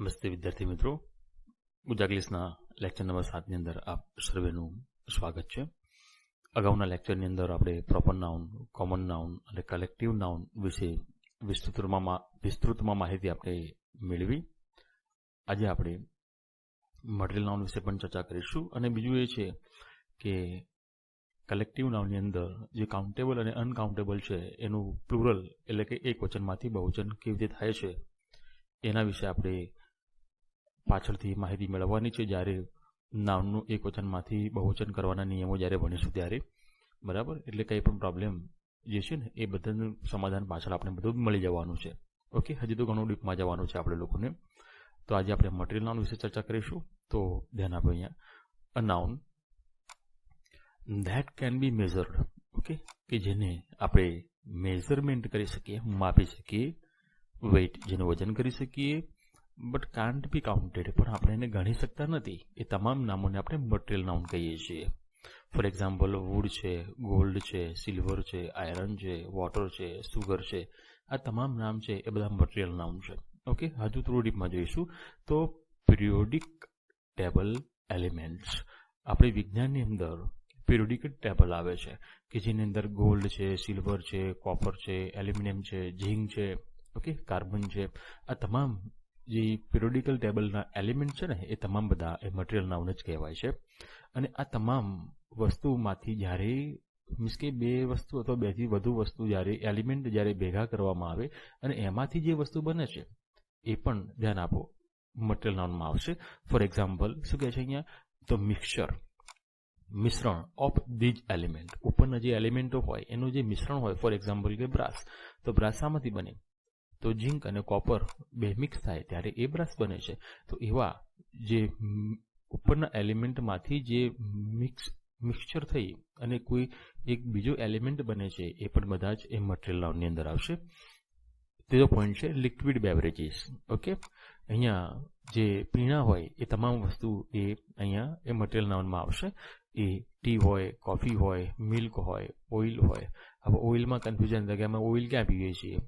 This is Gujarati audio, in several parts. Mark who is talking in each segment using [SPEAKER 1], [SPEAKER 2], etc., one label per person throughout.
[SPEAKER 1] નમસ્તે વિદ્યાર્થી મિત્રો. ગુજરાત લેક્ચર નંબર સાતની અંદર આપ સર્વેનું સ્વાગત છે. અગાઉના લેક્ચરની અંદર આપણે પ્રોપર નાઉન કોમન નાઉન અને કલેક્ટિવ નાઉન વિશે વિસ્તૃતમાં વિસ્તૃતમાં માહિતી આપણે મેળવી. આજે આપણે મટીરિયલ નાઉન વિશે પણ ચર્ચા કરીશું અને બીજું એ છે કે કલેક્ટિવ નાઉનની અંદર જે કાઉન્ટેબલ અને અનકાઉન્ટેબલ છે એનું પ્લુરલ એટલે કે એક વચનમાંથી બહુવચન કેવી રીતે થાય છે એના વિશે આપણે પાછળથી માહિતી મેળવવાની છે. જ્યારે નામનું એક વચનમાંથી બહુવચન કરવાના નિયમો જ્યારે ભણીશું ત્યારે. બરાબર? એટલે કંઈ પણ પ્રોબ્લેમ જે છે ને, એ બધાનું સમાધાન પાછળ આપણે બધું મળી જવાનું છે. ઓકે હજી તો ઘણું ડીપમાં જવાનું છે આપણે લોકોને. તો આજે આપણે મટીરિયલ નાઉન વિશે ચર્ચા કરીશું. તો ધ્યાન આપો અહીંયા. A noun that can be measured okay કે જેને આપણે મેઝરમેન્ટ કરી શકીએ, માપી શકીએ વેઇટ જેનું વજન કરી શકીએ બટ કાન્ટ બી કાઉન્ટેડ પણ આપણે એને ગણી શકતા નથી. એ તમામ નામોને આપણે મટીરિયલ નાઉન કહીએ છીએ. ફોર એક્ઝામ્પલ વુડ છે ગોલ્ડ છે સિલ્વર છે આયરન છે વોટર છે સુગર છે. આ તમામ નામ છે, એ બધા મટીરિયલ નાઉન છે. ઓકે હજુ થોડું ડીપમાં જોઈશું. તો પિરિયોડિક ટેબલ એલિમેન્ટ્સ આપણે વિજ્ઞાનની અંદર પિરિયોડિક ટેબલ આવે છે કે જેની અંદર ગોલ્ડ છે સિલ્વર છે કોપર છે એલ્યુમિનિયમ છે ઝીંક છે. ઓકે કાર્બન છે. આ તમામ જે પિરોડિકલ ટેબલના એલિમેન્ટ છે ને, એ તમામ બધા એ મટીરિયલ નાઉન જ કહેવાય છે. અને આ તમામ વસ્તુમાંથી જ્યારે મીન્સ કે બે વસ્તુ અથવા બેથી વધુ વસ્તુ જ્યારે એલિમેન્ટ જ્યારે ભેગા કરવામાં આવે અને એમાંથી જે વસ્તુ બને છે, એ પણ ધ્યાન આપો મટીરિયલ નાઉનમાં આવશે. ફોર એક્ઝામ્પલ શું કહે છે અહીંયા? તો મિક્સચર મિશ્રણ ઓફ ધીજ એલિમેન્ટ ઉપરના જે એલિમેન્ટો હોય, એનું જે મિશ્રણ હોય ફોર એક્ઝામ્પલ કે બ્રાસ. તો બ્રાસ શામાંથી બને? તો ઝીંક અને કોપર બે મિક્સ થાય ત્યારે એ બ્રશ બને છે. તો એવા જે ઉપરના એલિમેન્ટમાંથી જે મિક્સ મિક્સચર થઈ અને કોઈ એક બીજો એલિમેન્ટ બને છે, એ પણ બધા જ એ મટીરિયલ નાઉનની અંદર આવશે. ત્રીજો પોઈન્ટ છે લિક્વિડ બેવરેજીસ ઓકે અહીંયા જે પીણા હોય, એ તમામ વસ્તુ એ અહીંયા એ મટીરિયલ નાઉનમાં આવશે. એ ટી હોય કોફી હોય મિલ્ક હોય ઓઇલ હોય. હવે ઓઇલમાં કન્ફ્યુઝન થાય કે અમે ઓઇલ ક્યાં પીએ છીએ?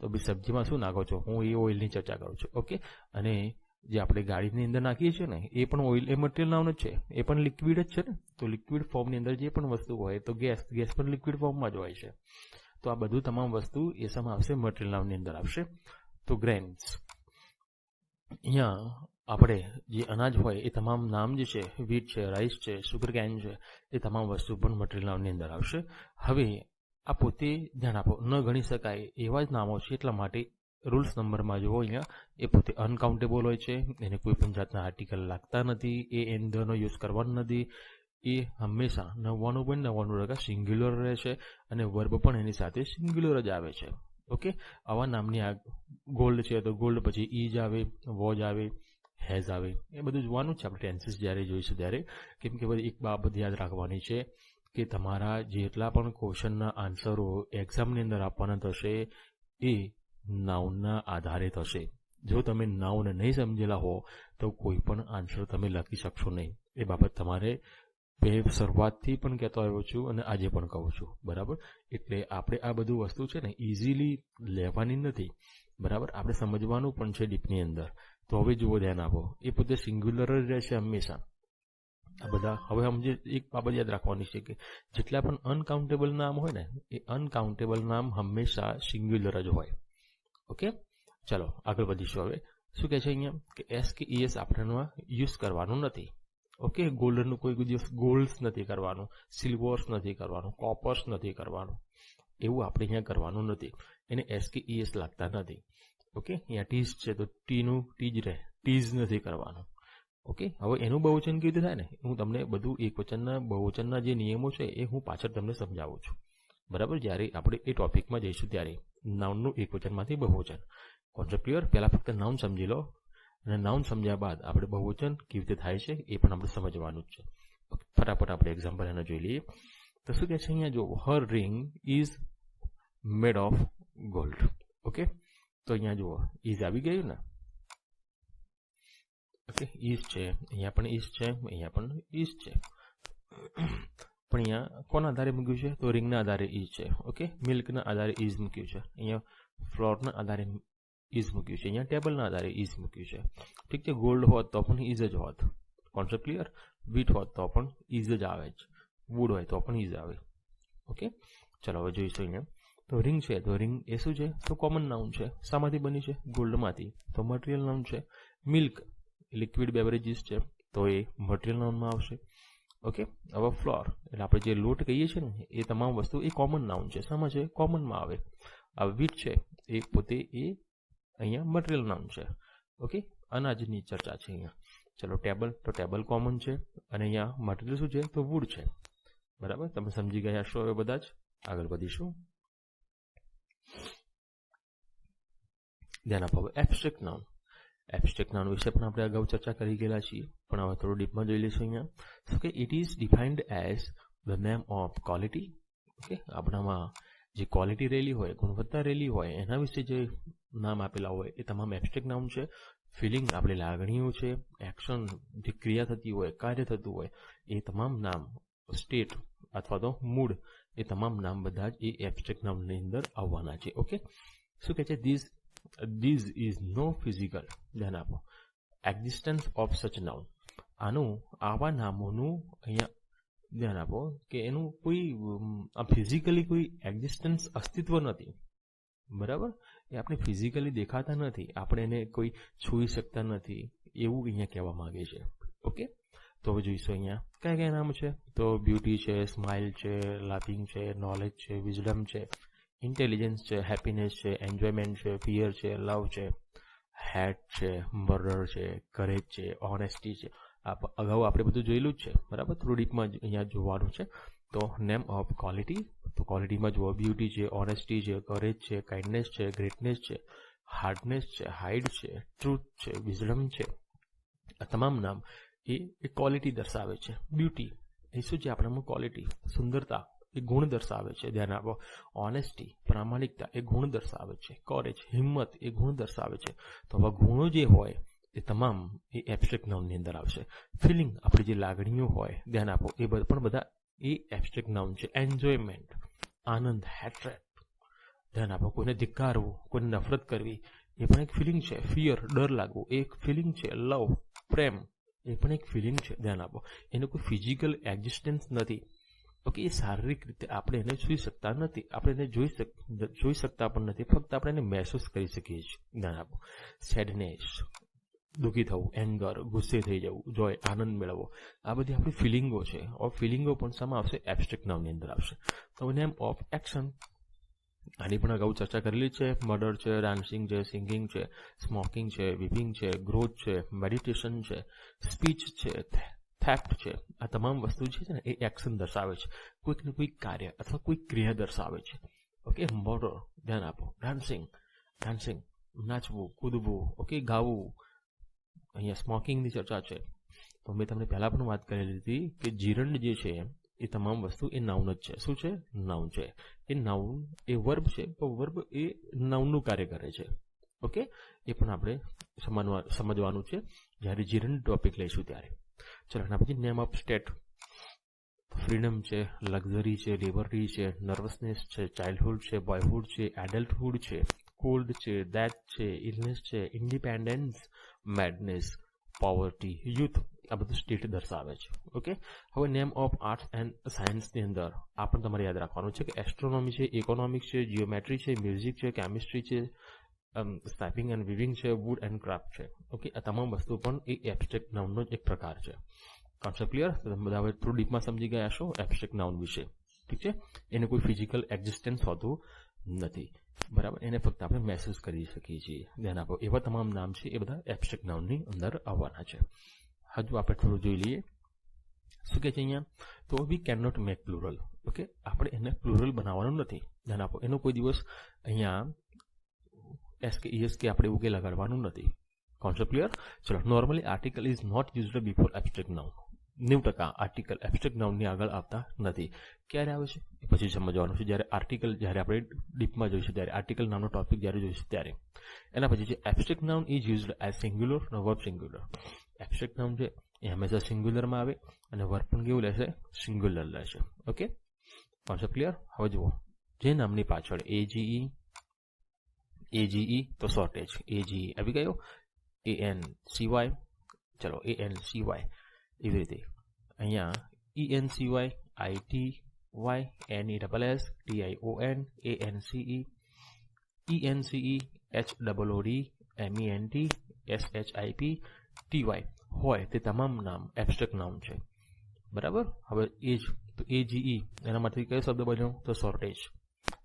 [SPEAKER 1] તો બી સબ્જીમાં શું નાખો છો? હું એ ઓઇલની ચર્ચા કરું છું ઓકે અને જે આપણે ગાડીની અંદર નાખીએ છીએ ને, એ પણ ઓઇલ એ મટીરિયલ નામનું જ છે. એ પણ લિક્વિડ જ છે ને? તો લિક્વિડ ફોર્મની અંદર જે પણ વસ્તુ હોય, તો ગેસ ગેસ પણ લિક્વિડ ફોર્મમાં જ હોય છે. તો આ બધું તમામ વસ્તુ એ સમય આવશે મટીરિયલ નામની અંદર આવશે. તો ગ્રેન્સ અહીંયા આપણે જે અનાજ હોય, એ તમામ નામ જે છે વીટ છે રાઈસ છે સુગર કેન છે, એ તમામ વસ્તુ પણ મટીરિયલ નામની અંદર આવશે. હવે આ પોતે ધ્યાન આપો. ન ગણી શકાય એવા જ નામો છે. એટલા માટે રૂલ્સ નંબરમાં જુઓ અહીંયા. એ પોતે અનકાઉન્ટેબલ હોય છે. એને કોઈ પણ જાતના આર્ટિકલ લાગતા નથી. એ એન્ડનો યુઝ કરવાનો નથી. એ હંમેશા નવ્વાણું પોઈન્ટ નવ્વાણું ટકા સિંગ્યુલર રહે છે અને વર્બ પણ એની સાથે સિંગ્યુલર જ આવે છે. ઓકે આવા નામની આ ગોલ્ડ છે તો ગોલ્ડ પછી ઈજ આવે વોજ આવે હેઝ આવે. એ બધું જોવાનું છે. આપણે ટેન્સીસ જ્યારે જોઈશું ત્યારે. કેમ કે એક બાબત યાદ રાખવાની છે. કે તમારા જેટલા પણ ક્વેશ્ચનના આન્સરો એક્ઝામની અંદર આપવાના થશે, એ નાઉનના આધારે થશે. જો તમે નાઉન નહીં સમજેલા હો, તો કોઈ પણ આન્સર તમે લખી શકશો નહીં. એ બાબત તમારે શરૂઆતથી પણ કહેતો આવ્યો છું અને આજે પણ કહું છું. બરાબર? એટલે આપણે આ બધું વસ્તુ છે ને ઇઝીલી લેવાની નથી. બરાબર? આપણે સમજવાનું પણ છે ડીપની અંદર. તો હવે જુઓ ધ્યાન આપો. એ પોતે સિંગ્યુલર જ રહેશે હંમેશા. આ બધા હવે સમજે એક બાબત યાદ રાખવાની છે કે જેટલા પણ અનકાઉન્ટેબલ નામ હોય ને, એ અનકાઉન્ટેબલ નામ હંમેશા સિંગ્યુલર જ હોય. ઓકે ચલો, આગળ વધીશું હવે. શું કહે છે અહીંયા? કે એસ કે ઈએસ આપણે યુઝ કરવાનું નથી. ઓકે ગોલ્ડનું કોઈ દિવસ ગોલ્ડ્સ નથી કરવાનું. સિલ્વર્સ નથી કરવાનું. કોપર્સ નથી કરવાનું. એવું આપણે અહીંયા કરવાનું નથી. એને એસ કે ઈએસ લાગતા નથી. ઓકે અહીંયા ટીઝ છે, તો ટીનું ટીજ રહે. ટીઝ નથી કરવાનું. ઓકે? હવે એનું બહુવચન કેવી રીતે થાય ને? હું તમને બધું એક વચનના બહુવચનના જે નિયમો છે એ હું પાછળ તમને સમજાવું છું. બરાબર? જ્યારે આપણે એ ટોપિકમાં જઈશું ત્યારે નાઉનનું એક વચનમાંથી બહુવચન. કોન્સેપ્ટ ક્લિયર પહેલાં ફક્ત નાઉન સમજી લો. અને નાઉન સમજ્યા બાદ આપણે બહુવચન કેવી રીતે થાય છે એ પણ આપણે સમજવાનું જ છે. ફટાફટ આપણે એક્ઝામ્પલ એને જોઈ લઈએ. તો શું કહે છે અહીંયા? જો her ring is made of gold okay? તો અહીંયા જુઓ ઇઝ આવી ગયું ને? ઓકે ઈઝ છે. અહીંયા પણ ઇઝ છે, અહીંયા પણ ઇઝ છે. પણ અહીંયા કોના આધારે મૂક્યું છે? તો રિંગના આધારે ઇઝ છે, ઓકે? મિલ્કના આધારે ઈઝ મૂક્યું છે. અહીંયા ફ્લોરના આધારે ઇઝ મૂક્યું છે. અહીંયા ટેબલના આધારે ઇઝ મૂક્યું છે. ઠીક છે, ગોલ્ડ હોત તો પણ ઇઝ જ હોત. Concept clear? વીટ હોત તો પણ ઇઝ જ આવે જ. વુડ હોય તો પણ ઇઝ આવે. ઓકે? ચલો, હવે જોઈશું અહીંયા. તો રિંગ છે, તો રિંગ એ શું છે? તો કોમન નાઉન છે. શામાંથી બની છે? ગોલ્ડમાંથી. તો મટીરિયલ નાઉન છે. મિલ્ક લિક્વિડ બેવરેજીસ છે, તો એ મટીરિયલ નાઉનમાં આવશે. ઓકે હવે ફ્લોર એટલે આપણે જે લોટ કહીએ છીએ ને, એ તમામ વસ્તુ એ કોમન નાઉન છે. શામાં છે? કોમનમાં આવે. આ વીટ છે, એ પોતે એ અહીંયા મટીરિયલ નાઉન છે. ઓકે અનાજની ચર્ચા છે અહીંયા. ચલો ટેબલ તો ટેબલ કોમન છે. અને અહીંયા મટીરિયલ શું છે? તો વુડ છે. બરાબર? તમે સમજી ગયા છો હવે બધા જ? આગળ વધીશું. ધ્યાન આપો એબસ્ટ્રેક્ટ નાઉન એબસ્ટ્રેક્ટ નાઉન વિશે પણ આપણે અગાઉ ચર્ચા કરી ગયેલા છીએ. પણ હવે થોડું ડીપમાં જોઈ લઈશું અહીંયા. સો કે it is defined as the name of quality okay આપણામાં જે ક્વોલિટી રહેલી હોય, ગુણવત્તા રહેલી હોય, એના વિશે જે નામ આપેલા હોય, એ તમામ એબસ્ટ્રેક નામ છે. ફિલિંગ આપણી લાગણીઓ છે એક્શન જે ક્રિયા થતી હોય, કાર્ય થતું હોય, એ તમામ નામ સ્ટેટ અથવા તો મૂડ એ તમામ નામ બધા જ એ એબસ્ટ્રેક નામની અંદર આવવાના છે. ઓકે શું કહે છે? This this is no physical ધ્યાન આપો એક્ઝિસ્ટન્સ ઓફ સચ નાઉન આનું આવા નામોનું અહીંયા ધ્યાન આપો કે એનું કોઈ ફિઝિકલી કોઈ એક્ઝિસ્ટન્સ અસ્તિત્વ નથી બરાબર એ આપણે ફિઝિકલી દેખાતા નથી આપણે એને કોઈ છૂઈ શકતા નથી એવું અહીંયા કહેવા માંગે છે ઓકે તો હવે જોઈશું અહીંયા કયા કયા નામ છે તો બ્યુટી છે સ્માઇલ છે લાફિંગ છે નોલેજ છે વિઝડમ છે ઇન્ટેલિજન્સ છે હેપીનેસ છે એન્જોયમેન્ટ છે ફિયર છે લવ છે હેટ છે મર્ડર છે કરેજ છે ઓનેસ્ટી છે. અગાઉ આપણે બધું જોયેલું જ છે, બરાબર? થોડું ડીપમાં અહીંયા જોવાનું છે. તો નેમ ઓફ ક્વોલિટી તો ક્વોલિટીમાં જુઓ. બ્યુટી છે ઓનેસ્ટી છે કરેજ છે કાઇન્ડનેસ છે ગ્રેટનેસ છે હાર્ડનેસ છે હાઇડ છે ટ્રુથ છે વિઝડમ છે. આ તમામ નામ એ ક્વોલિટી દર્શાવે છે. બ્યુટી એ શું છે આપણામાં ક્વોલિટી સુંદરતા. એ ગુણ દર્શાવે છે. ધ્યાન આપો. ઓનેસ્ટી પ્રામાણિકતા એ ગુણ દર્શાવે છે. કોરેજ હિંમત એ ગુણ દર્શાવે છે. તો આવા ગુણો જે હોય એ તમામ એ એબસ્ટ્રેક્ટ નામની અંદર આવશે. ફિલિંગ આપણી જે લાગણીઓ હોય, ધ્યાન આપો, એ પણ બધા એ એબ્સ્ટ્રેક્ટ નામ છે. એન્જોયમેન્ટ આનંદ હેટ્રેટ ધ્યાન આપો, કોઈને ધિક્કારવું, કોઈને નફરત કરવી, એ પણ એક ફિલિંગ છે. ફિયર ડર લાગવું, એ એક ફિલિંગ છે. લવ પ્રેમ, એ પણ એક ફિલિંગ છે. ધ્યાન આપો. એનું કોઈ ફિઝિકલ એક્ઝિસ્ટન્સ નથી. ઓકે એ શારીરિક રીતે આપણે એને જોઈ શકતા નથી. આપણે એને જોઈ શક, જોઈ શકતા પણ નથી. ફક્ત આપણે એને મહેસૂસ કરી શકીએ છીએ. જ્ઞાન આપો સેડનેસ દુઃખી થવું એંગર ગુસ્સે થઈ જવું જોય આનંદ મેળવવો. આ બધી આપણી ફિલિંગો છે. ઓફ ફિલિંગો પણ શામાં આવશે? એબસ્ટ્રેક્ટ નામની અંદર આવશે. તો નેમ ઓફ એક્શન આની પણ અગાઉ ચર્ચા કરેલી છે. મર્ડર છે ડાન્સિંગ છે સિંગિંગ છે સ્મોકિંગ છે વિપિંગ છે ગ્રોથ છે મેડિટેશન છે સ્પીચ છે. થેફ્ટ છે. આ તમામ વસ્તુ છે ને એ એક્શન દર્શાવે છે. કોઈક ને કોઈક કાર્ય અથવા કોઈ ક્રિયા દર્શાવે છે. ઓકે મર્ડર ધ્યાન આપો. ડાન્સિંગ ડાન્સિંગ નાચવું, કૂદવું ઓકે ગાવું. અહીંયા સ્મોકિંગની ચર્ચા છે. તો મેં તમને પહેલાં પણ વાત કરેલી હતી કે જીરંડ જે છે, એ તમામ વસ્તુ એ નાઉન જ છે. શું છે? નાઉન છે. એ નાઉન એ વર્બ છે, તો વર્બ એ નાઉનનું કાર્ય કરે છે. ઓકે એ પણ આપણે સમજવા સમજવાનું છે. જ્યારે જીરંડ ટોપિક લઈશું ત્યારે. ચલો, એના પછી નેમ ઓફ સ્ટેટ ફ્રીડમ છે લક્ઝરી છે લિબર્ટી છે નર્વસનેસ છે ચાઇલ્ડહુડ છે બોયહુડ છે એડલ્ટહુડ છે કોલ્ડ છે ડેથ છે ઇલનેસ છે ઇન્ડિપેન્ડન્સ મેડનેસ પોવર્ટી યુથ આ બધું સ્ટેટ દર્શાવે છે. ઓકે હવે નેમ ઓફ આર્ટ્સ એન્ડ સાયન્સની અંદર આ પણ તમારે યાદ રાખવાનું છે કે એસ્ટ્રોનોમી છે ઇકોનોમિક્સ છે જીઓમેટ્રી છે મ્યુઝિક છે કેમિસ્ટ્રી છે સ્નાઇપિંગ એન્ડ વિવિંગ છે વુડ એન્ડ ક્રાફ્ટ છે. ઓકે આ તમામ વસ્તુ પણ એ એબસ્ટ્રેક્ટ નાઉનનો જ એક પ્રકાર છે. કોન્સેપ્ટ ક્લિયર તમે બધા હવે થોડું ડીપમાં સમજી ગયા છો એબસ્ટ્રેક્ટ નાઉન વિશે. ઠીક છે? એને કોઈ ફિઝિકલ એક્ઝિસ્ટન્સ હોતું નથી. બરાબર? એને ફક્ત આપણે મહેસૂસ કરી શકીએ છીએ. ધ્યાન આપો, એવા તમામ નામ છે, એ બધા એબસ્ટ્રેક્ટ નાઉનની અંદર આવવાના છે. હજુ આપણે થોડું જોઈ લઈએ. શું કહે છે અહીંયા? તો we can not make plural okay આપણે એને પ્લુરલ બનાવવાનું નથી. ધ્યાન આપો, એનો કોઈ દિવસ અહીંયા એસ કે ઈએસ કે આપણે એવું કે લગાડવાનું નથી. કોન્સેપ્ટ ક્લિયર ચલો normally article is not used before abstract noun નેવું ટકા આર્ટિકલ એબસ્ટ્રેક્ટ નાઉનની આગળ આવતા નથી. ક્યારે આવે છે? એ પછી સમજવાનું છે. જ્યારે આર્ટિકલ જ્યારે આપણે ડીપમાં જોઈશું, ત્યારે આર્ટિકલ નામનો ટોપિક જ્યારે જોઈશું, ત્યારે. એના પછી જે abstract noun is used as singular અને વર્બ સિંગ્યુલર એબસ્ટ્રેક્ટ નાઉન છે એ હંમેશા સિંગ્યુલરમાં આવે અને વર્બ પણ કેવું લેશે? સિંગ્યુલર લેશે. ઓકે કોન્સેપ્ટ ક્લિયર હવે જુઓ. જે નામની પાછળ એ જીઈ એજીઈ તો શોર્ટેજ એજીઈ આવી ગયો? એ એન સીવાય ચલો એ એન સીવાય એવી રીતે. અહીંયા E N C Y I T Y N E double S T I O N A N C E E N C E H double O D M E N T S H I P T Y હોય તે તમામ નામ એબસ્ટ્રેક્ટ નામ છે. બરાબર? હવે એ જ, તો એજીઈ એનામાંથી કયો શબ્દ બન્યો? તો શોર્ટેજ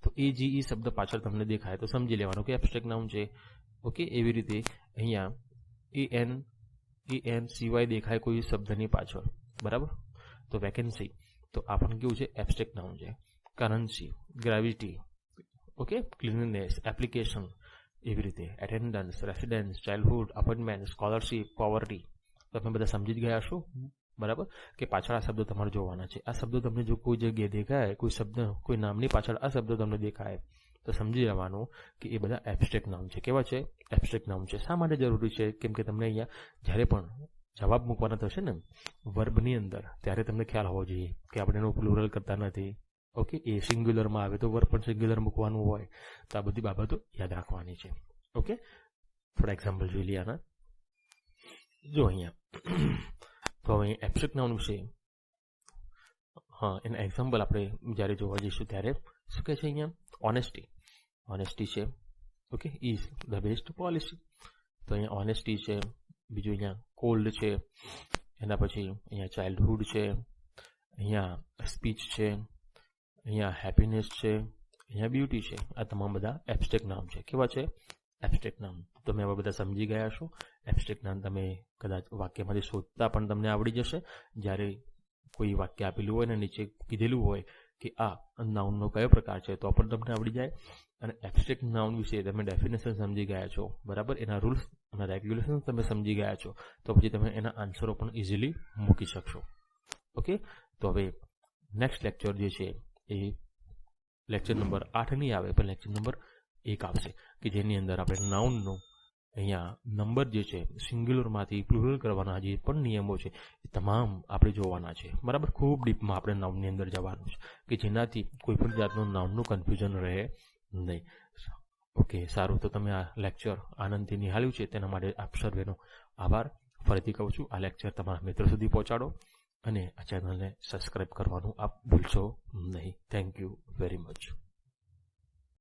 [SPEAKER 1] તો એજીઈ શબ્દ પાછળ તમને દેખાય, તો સમજી લેવાનું કે એબ્સ્ટ્રેક્ટ નાઉન છે. ઓકે એવી રીતે અહીંયા એ એન એ એન સિવાય દેખાય કોઈ શબ્દની પાછળ. બરાબર? તો વેકેન્સી તો આ પણ કેવું છે? એબ્સ્ટ્રેક્ટ નાઉન છે. Currency gravity okay cleanliness application એવી રીતે. Attendance residence childhood appointment scholarship poverty તમે બધા સમજી જ ગયા છો બરાબર? કે પાછળ આ શબ્દો તમારે જોવાના છે. આ શબ્દો તમને જો કોઈ જગ્યાએ દેખાય, કોઈ શબ્દ, કોઈ નામની પાછળ આ શબ્દો તમને દેખાય, તો સમજી લેવાનું કે એ બધા એબ્સ્ટ્રેક્ટ નામ છે. કેવા છે? એબ્સ્ટ્રેક્ટ નામ છે. શા માટે જરૂરી છે? કેમ કે તમને અહીંયા જ્યારે પણ જવાબ મૂકવાના થશે ને વર્બની અંદર, ત્યારે તમને ખ્યાલ હોવો જોઈએ કે આપણે એનું પ્લુરલ કરતા નથી. ઓકે એ સિંગ્યુલરમાં આવે તો વર્બ પણ સિંગ્યુલર મૂકવાનું હોય. તો આ બધી બાબતો યાદ રાખવાની છે. ઓકે થોડા એક્ઝામ્પલ જોઈ લઈએ આના જો અહીંયા તો હવે એબ્સ્ટ્રેક્ટ નાઉન વિશે હા, એના એક્ઝામ્પલ આપણે જ્યારે જોવા જઈશું ત્યારે શું કહે છે અહીંયા? ઓનેસ્ટી ઓનેસ્ટી છે. Okay is the best policy તો અહીંયા ઓનેસ્ટી છે, બીજું અહીંયા કોલ્ડ છે, એના પછી અહીંયા ચાઇલ્ડહુડ છે, અહીંયા સ્પીચ છે, અહીંયા હેપીનેસ છે, અહીંયા બ્યુટી છે. આ તમામ બધા એબ્સ્ટ્રેક્ટ નામ છે. કેવા છે? એબ્સ્ટ્રેક્ટ નામ. તમે હવે બધા સમજી ગયા છો એબ્સ્ટ્રેક્ટ નામ તમે કદાચ વાક્યમાંથી શોધતા પણ તમને આવડી જશે. જ્યારે કોઈ વાક્ય આપેલું હોય ને નીચે કીધેલું હોય કે આ નાઉનનો કયો પ્રકાર છે, તો પણ તમને આવડી જાય. અને એબ્સ્ટ્રેક્ટ નાઉન વિશે તમે ડેફિનેશન સમજી ગયા છો. બરાબર? એના રૂલ્સ અને રેગ્યુલેશન તમે સમજી ગયા છો. તો પછી તમે એના આન્સરો પણ ઇઝીલી મૂકી શકશો. ઓકે તો હવે નેક્સ્ટ લેક્ચર જે છે, એ લેક્ચર નંબર આઠ નહીં આવે, પણ લેક્ચર નંબર એક આવશે. કે જેની અંદર આપણે નાઉનનું અહીંયા નંબર જે છે સિંગ્યુલરમાંથી પ્લુરલ કરવાના જે પણ નિયમો છે, એ તમામ આપણે જોવાના છે. બરાબર? ખૂબ ડીપમાં આપણે નાઉનની અંદર જવાનું છે. કે જેનાથી કોઈ પણ જાતનું નાઉનનું કન્ફ્યુઝન રહે નહીં. ઓકે સારું. તો તમે આ લેક્ચર આનંદથી નિહાળ્યું છે. તેના માટે આપ સર્વેનો આભાર. ફરીથી કહું છું, આ લેક્ચર તમારા મિત્રો સુધી પહોંચાડો અને આ ચેનલને સબસ્ક્રાઈબ કરવાનું આપ ભૂલશો નહીં. Thank you very much